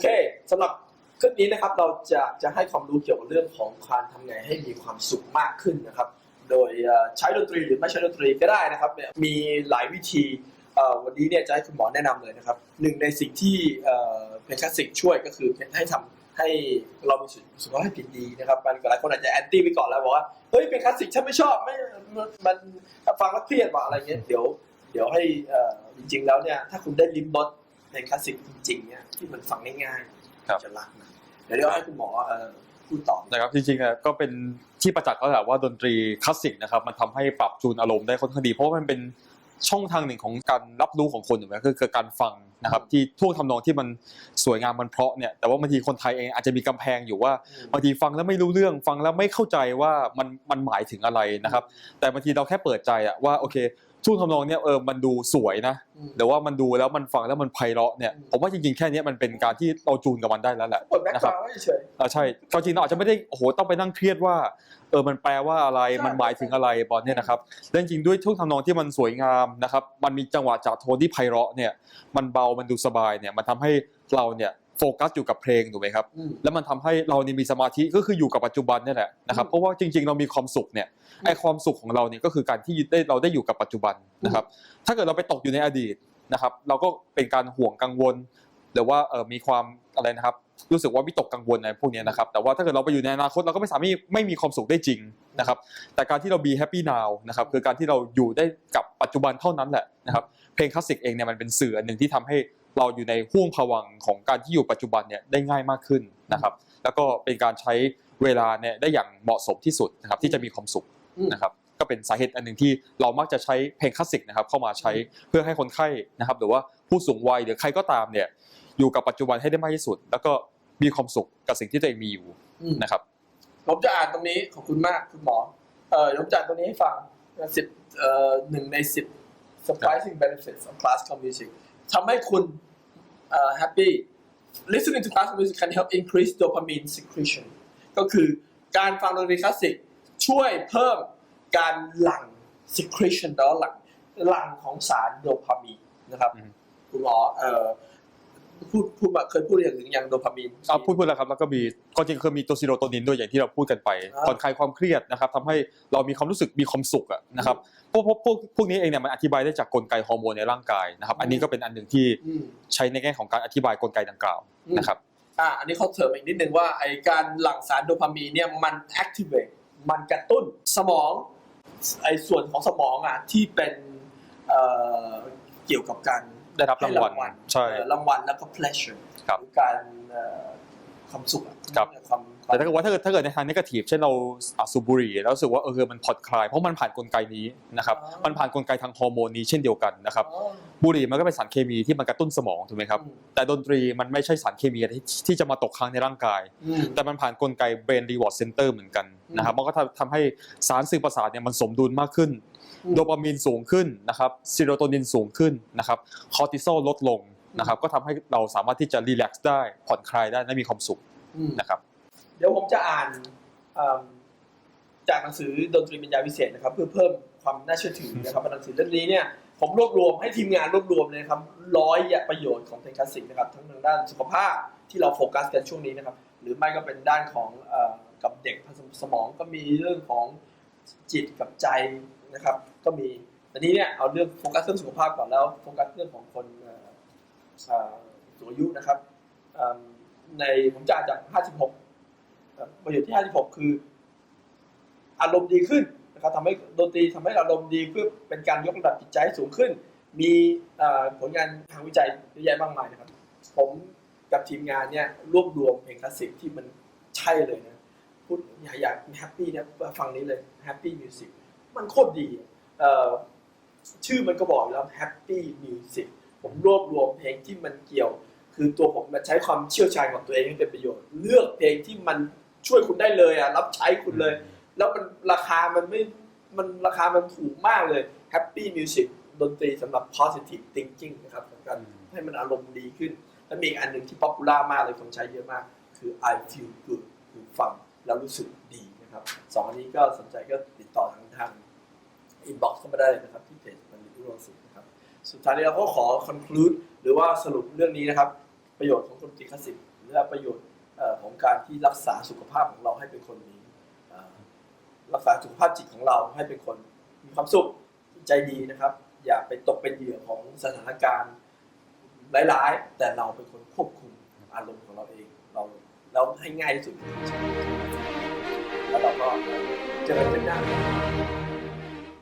เคสำหรับคลิปนี้นะครับเราจะจะให้ความรู้เกี่ยวกับเรื่องของการทำไงให้มีความสุขมากขึ้นนะครับ โดยใช้ดนตรีหรือไม่ใช้ดนตรีก็ได้นะครับเนี่ยมีหลายวิธีวันนี้เนี่ยจะให้คุณหมอแนะนำเลยนะครับหนึ่งในสิ่งที่เอ่อเป็นคลาสสิกช่วยก็คือให้ทำให้เรามีสุขภาพจิตดีนะครับมันหลายคนอาจจะแอนตี้ไปก่อนแล้วบอกว่าเฮ้ยเป็นคลาสสิกฉันไม่ชอบไม่มันฟังแล้วเครียดว่ะอะไรเงี้ยเดี๋ยว เดี๋ยวให้จริงๆแล้วเนี่ยถ้าคุณได้ลิ้มรส เพลงคลาสสิกจริงๆเนี่ยที่มันฟังง่ายๆครับจะรักนะเดี๋ยวเดี๋ยวให้คุณหมอเอ่อพูดต่อนะครับจริงๆอะก็เป็นที่ประจักษ์แล้วแหละว่าดนตรีคลาสสิกนะครับมันทำให้ปรับจูนอารมณ์ได้ค่อนข้างดีเพราะว่ามันเป็นช่องทางหนึ่งของการรับรู้ของคนอยู่แล้วก็คือการฟังนะครับที่ท่วงทำนองที่มันสวยงามมันเพราะเนี่ยแต่ว่าบางทีคนไทยเองอาจจะมีกำแพงอยู่ว่าบางทีฟังแล้วไม่รู้เรื่องฟังแล้วไม่เข้าใจว่ามันมันหมายถึงอะไรนะครับ แต่บางทีเราแค่เปิดใจอะว่าโอเค ท่วงทำนองเนี่ยเออมันดูสวยนะอืมหรือว่ามันดูแล้วมันฟังแล้วมันไพเราะเนี่ยอืมผมว่าจริงๆแค่เนี้ยมันเป็นการที่เราจูนกับมันได้แล้วแหละเปิดแบ็คนะกครัราบ วด์ไว้เฉย อ่าใช่ความจริงเราอาจจะไม่ได้โอ้โหต้องไปนั่งเครียดว่าเออมันแปลว่าอะไรใช่ มันหมายถึงอะไรบอลเนี่ยนะครับและจริงๆด้วยท่วงทำนองที่มันสวยงามนะครับ มันมีจังหวะจากโทนที่ไพเราะเนี่ยมันเบามันดูสบายเนี่ยมันทำให้เราเนี่ย โฟกัสอยู่กับเพลงถูกไหมครับอืมแล้วมันทำให้เรานี่มีสมาธิก็คืออยู่กับปัจจุบันเนี่ยแหละนะครับอืมเพราะว่าจริง ๆ เรามีความสุขเนี่ยไอความสุขของเราเนี่ยก็คือการที่ได้เราได้อยู่กับปัจจุบันนะครับ ถ้าเกิดเราไปตกอยู่ในอดีตนะครับ เราก็เป็นการห่วงกังวล หรือว่าเออมีความอะไรนะครับ รู้สึกว่าวิตกกังวลในพวกเนี้ยนะครับ แต่ว่าถ้าเกิดเราไปอยู่ในอนาคตเราก็ไม่สามารถไม่มีความสุขได้จริงนะครับ แต่การที่เรา be happy now นะครับคือการที่เราอยู่ได้กับปัจจุบันเท่านั้นแหละนะครับ เพลงคลาสสิกเองเนี่ยมันเป็นสื่ออันหนึ่งที่ทำให้ เราอยู่ในห่วงภวังค์ของการที่อยู่ปัจจุบันเนี่ยได้ง่ายมากขึ้นนะครับ แล้วก็เป็นการใช้เวลาเนี่ยได้อย่างเหมาะสมที่สุดนะครับที่จะมีความสุขอืมนะครับก็เป็นสาเหตุอันหนึ่งที่เรามักจะใช้เพลงคลาสสิกนะครับเข้ามาใช้เพื่อให้คนไข้นะครับ หรือว่าผู้สูงวัยหรือใครก็ตามเนี่ยอยู่กับปัจจุบันให้ได้มากที่สุด แล้วก็มีความสุขกับสิ่งที่ตัวเองมีอยู่อืมนะครับผมจะอ่านตรงนี้ขอบคุณมากคุณหมอเอ่อผมจะอ่านตรงนี้ให้ฟังสิบเอ่อหนึ่งในสิบ surprising benefits of classical music ทำให้คุณเอ่อ happy listening to classical music can help increase dopamine secretion ก็คือการฟังดนตรีคลาสสิกช่วยเพิ่มการหลั่ง secretion แปลว่าหลั่งหลั่งของสารโดพามีนนะครับอืมคุณหมอเอ่อ พูดพูดมาเคยพูดอย่างถึงอย่างโดพามีนเอาพูดพูดแล้วครับแล้วก็มีก็จริงคือมีตัวซีโรโทนินด้วยอย่างที่เราพูดกันไปอ่าผ่อนคลายความเครียดนะครับทำให้เรามีความรู้สึกมีความสุขอะนะครับพวกพวกพวกพวกนี้เองเนี่ยมันอธิบายได้จากกลไกฮอร์โมนในร่างกายนะครับ อันนี้ก็เป็นอันหนึ่งที่อืม ใช้ในแง่ของการอธิบายกลไกดังกล่าวอืม นะครับ อ่าอันนี้เขาเสริมอีกนิดนึงว่าไอการหลั่งสารโดพามีนเนี่ยมัน activate มันกระตุ้นสมองไอส่วนของสมองอะที่เป็นเอ่อเกี่ยวกับการ ได้รับรางวัลให้ใช่เอ่อรางวัลแล้วก็ pleasure ครับหรือการเอ่อ ความสุขอะครับ ความแต่ถ้าเกิดว่าถ้าเกิดถ้าเกิดในทางนกาทีฟเช่นเราอะสูบบุหรี่แล้วรู้สึกว่าเออมันผ่อนคลายเพราะมันผ่านกลไกนี้นะครับมันผ่านกลไกทางฮอร์โมนนี้เช่นเดียวกันนะครับอ๋อ บุหรี่มันก็เป็นสารเคมีที่มันกระตุ้นสมองถูกไหมครับอืม แต่ดนตรีมันไม่ใช่สารเคมีที่ที่จะมาตกค้างในร่างกาย อืม แต่มันผ่านกลไก brain reward center เหมือนกันนะครับอืมมันก็ทำทำให้สารสื่อประสาทเนี่ยมันสมดุลมากขึ้น อืม โดปามีนสูงขึ้นนะครับ ซีโรโทนินสูงขึ้นนะครับ คอร์ติซอลลดลง นะครับ ก็ทำให้เราสามารถที่จะรีแลกซ์ได้ผ่อนคลายได้และมีความสุขอืมนะครับ เดี๋ยวผมจะอ่านเอิ่มจากหนังสือดนตรีปัญญาวิเศษนะครับ เพื่อเพิ่มความน่าเชื่อถือนะครับหนังสือเล่มนี้เนี่ยผมรวบรวมให้ทีมงานรวบรวมเลยครับร้อยประโยชน์ของเพลงคลาสสิกนะครับทั้งทางด้านสุขภาพที่เราโฟกัสกันช่วงนี้นะครับ หรือไม่ก็เป็นด้านของเอ่อกับเด็กสมองก็มีเรื่องของจิตกับใจนะครับ ก็มีแต่นี้เนี่ยเอาเรื่องโฟกัสเรื่องสุขภาพก่อนแล้วโฟกัสเรื่องของคนเอ่อเอ่อ สูงอายุนะครับในผมจะอ่านจาก 56 ประโยชน์ที่ 56 คือ อารมณ์ดีขึ้นนะครับทำให้ดนตรีทำให้อารมณ์ดีเพื่อเป็นการยกระดับจิตใจให้สูงขึ้น มีผลงานทางวิจัยเยอะแยะมากมายนะครับ ผมกับทีมงานเนี่ยรวบรวมเพลงคลาสสิกที่มันใช่เลยนะพูดอยากอยากแฮปปี้เนี่ยฟังนี้เลยแฮปปี้มิวสิกมันโคตรดีชื่อมันก็บอกอยู่แล้วแฮปปี้มิวสิก ผมรวบรวมเพลงที่มันเกี่ยว คือตัวผมมาใช้ความเชี่ยวชาญของตัวเองให้เป็นประโยชน์ เลือกเพลงที่มันช่วยคุณได้เลยอะรับใช้คุณเลย แล้วมันราคามันไม่มันราคามันถูกมากเลย Happy Music ดนตรีสำหรับ positive thinking นะครับสำคัญให้มันอารมณ์ดีขึ้น แล้วมีอีกอันหนึ่งที่ป๊อปปูล่ามากเลยคนใช้เยอะมาก คือ I feel good คือฟังแล้วรู้สึกดีนะครับสองอันนี้ก็สนใจก็ติดต่อทางทาง inbox เข้ามาได้เลยนะครับ ที่เพจมันดีรู้สึกนะครับ สุดท้ายนี้เราก็ขอ conclude หรือว่าสรุปเรื่องนี้นะครับ ประโยชน์ของดนตรีคลาสสิกและประโยชน์ของการที่รักษาสุขภาพของเราให้เป็นคนมีรักษาสุขภาพจิตของเราให้เป็นคนมีความสุขใจดีนะครับ อย่าไปตกเป็นเหยื่อของสถานการณ์ร้ายๆแต่เราเป็นคนควบคุมอารมณ์ของเราเองเราเราให้ง่ายที่สุดแล้วเราก็เจริญเป็นหน้า